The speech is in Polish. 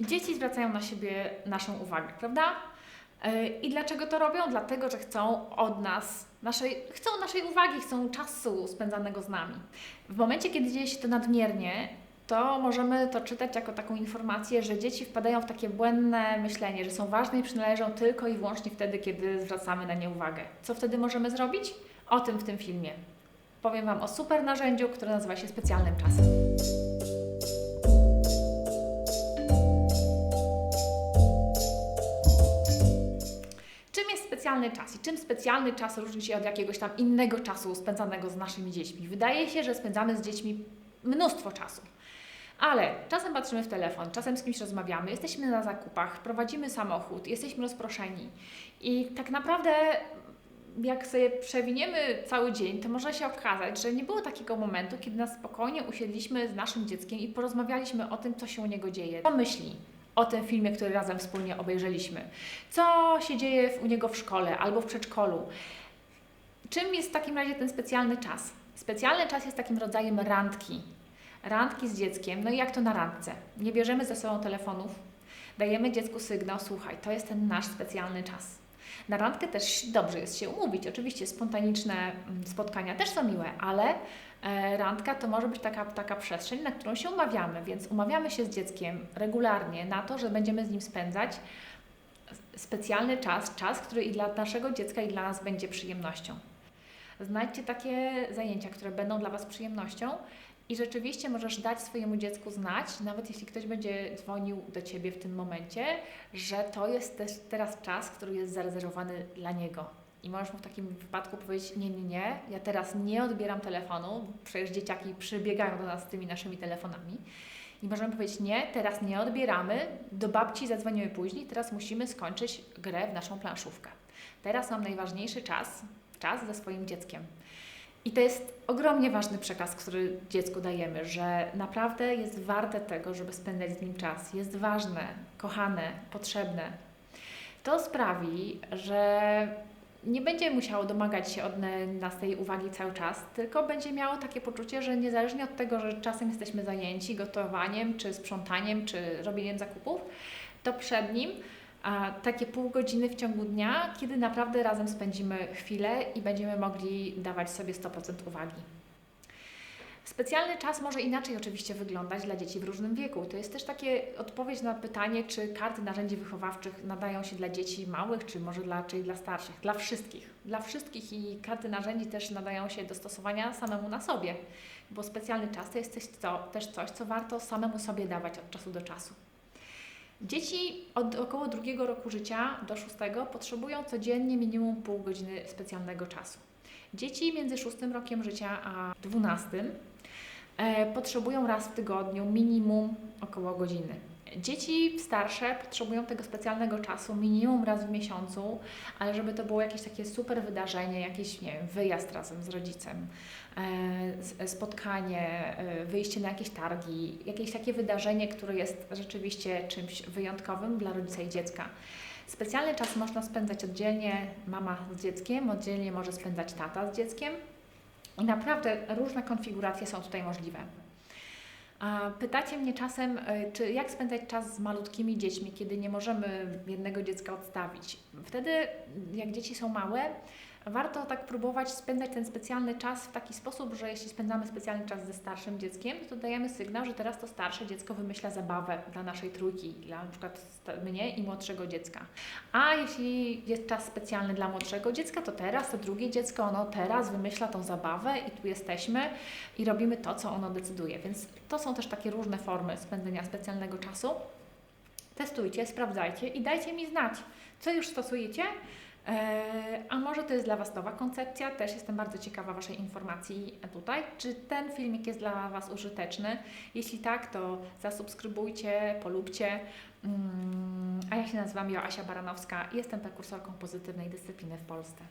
Dzieci zwracają na siebie naszą uwagę, prawda? Yy, I dlaczego to robią? Dlatego, że chcą od nas, naszej, chcą naszej uwagi, chcą czasu spędzanego z nami. W momencie, kiedy dzieje się to nadmiernie, to możemy to czytać jako taką informację, że dzieci wpadają w takie błędne myślenie, że są ważne i przynależą tylko i wyłącznie wtedy, kiedy zwracamy na nie uwagę. Co wtedy możemy zrobić? O tym w tym filmie. Powiem Wam o super narzędziu, które nazywa się specjalnym czasem. Specjalny czas i czym specjalny czas różni się od jakiegoś tam innego czasu spędzanego z naszymi dziećmi? Wydaje się, że spędzamy z dziećmi mnóstwo czasu. Ale czasem patrzymy w telefon, czasem z kimś rozmawiamy, jesteśmy na zakupach, prowadzimy samochód, jesteśmy rozproszeni. I tak naprawdę, jak sobie przewiniemy cały dzień, to może się okazać, że nie było takiego momentu, kiedy na spokojnie usiedliśmy z naszym dzieckiem i porozmawialiśmy o tym, co się u niego dzieje. Co myśli o tym filmie, który razem wspólnie obejrzeliśmy? Co się dzieje u niego w szkole albo w przedszkolu? Czym jest w takim razie ten specjalny czas? Specjalny czas jest takim rodzajem randki. Randki z dzieckiem. No i jak to na randce? Nie bierzemy ze sobą telefonów, dajemy dziecku sygnał, słuchaj, to jest ten nasz specjalny czas. Na randkę też dobrze jest się umówić. Oczywiście spontaniczne mm, spotkania też są miłe, ale e, randka to może być taka, taka przestrzeń, na którą się umawiamy, więc umawiamy się z dzieckiem regularnie na to, że będziemy z nim spędzać specjalny czas, czas, który i dla naszego dziecka, i dla nas będzie przyjemnością. Znajdźcie takie zajęcia, które będą dla Was przyjemnością i rzeczywiście możesz dać swojemu dziecku znać, nawet jeśli ktoś będzie dzwonił do Ciebie w tym momencie, że to jest też teraz czas, który jest zarezerwowany dla niego. I możesz mu w takim wypadku powiedzieć, nie, nie, nie, ja teraz nie odbieram telefonu, przecież dzieciaki przybiegają do nas z tymi naszymi telefonami. I możemy powiedzieć, nie, teraz nie odbieramy, do babci zadzwonimy później, teraz musimy skończyć grę w naszą planszówkę. Teraz mam najważniejszy czas, czas ze swoim dzieckiem. I to jest ogromnie ważny przekaz, który dziecku dajemy, że naprawdę jest warte tego, żeby spędzać z nim czas. Jest ważne, kochane, potrzebne. To sprawi, że nie będzie musiało domagać się od nas tej uwagi cały czas, tylko będzie miało takie poczucie, że niezależnie od tego, że czasem jesteśmy zajęci gotowaniem, czy sprzątaniem, czy robieniem zakupów, to przed nim a takie pół godziny w ciągu dnia, kiedy naprawdę razem spędzimy chwilę i będziemy mogli dawać sobie 100% uwagi. Specjalny czas może inaczej oczywiście wyglądać dla dzieci w różnym wieku. To jest też takie odpowiedź na pytanie, czy karty narzędzi wychowawczych nadają się dla dzieci małych, czy może dla, dla starszych. Dla wszystkich. Dla wszystkich i karty narzędzi też nadają się do stosowania samemu na sobie, bo specjalny czas to jest też coś, co warto samemu sobie dawać od czasu do czasu. Dzieci od około drugiego roku życia do szóstego potrzebują codziennie minimum pół godziny specjalnego czasu. Dzieci między szóstym rokiem życia a dwunastym e, potrzebują raz w tygodniu minimum około godziny. Dzieci starsze potrzebują tego specjalnego czasu minimum raz w miesiącu, ale żeby to było jakieś takie super wydarzenie, jakiś nie wiem, wyjazd razem z rodzicem, e, spotkanie, e, wyjście na jakieś targi, jakieś takie wydarzenie, które jest rzeczywiście czymś wyjątkowym dla rodzica i dziecka. Specjalny czas można spędzać oddzielnie mama z dzieckiem, oddzielnie może spędzać tata z dzieckiem i naprawdę różne konfiguracje są tutaj możliwe. Pytacie mnie czasem, e, czy jak spędzać czas z malutkimi dziećmi, kiedy nie możemy jednego dziecka odstawić. Wtedy, jak dzieci są małe, warto tak próbować spędzać ten specjalny czas w taki sposób, że jeśli spędzamy specjalny czas ze starszym dzieckiem, to dajemy sygnał, że teraz to starsze dziecko wymyśla zabawę dla naszej trójki, dla na przykład mnie i młodszego dziecka. A jeśli jest czas specjalny dla młodszego dziecka, to teraz to drugie dziecko, ono teraz wymyśla tą zabawę i tu jesteśmy i robimy to, co ono decyduje. Więc to są też takie różne formy spędzenia specjalnego czasu. Testujcie, sprawdzajcie i dajcie mi znać, co już stosujecie, a może to jest dla Was nowa koncepcja? Też jestem bardzo ciekawa Waszej informacji tutaj. Czy ten filmik jest dla Was użyteczny? Jeśli tak, to zasubskrybujcie, polubcie. Mm, a ja się nazywam Joasia Baranowska i jestem prekursorką pozytywnej dyscypliny w Polsce.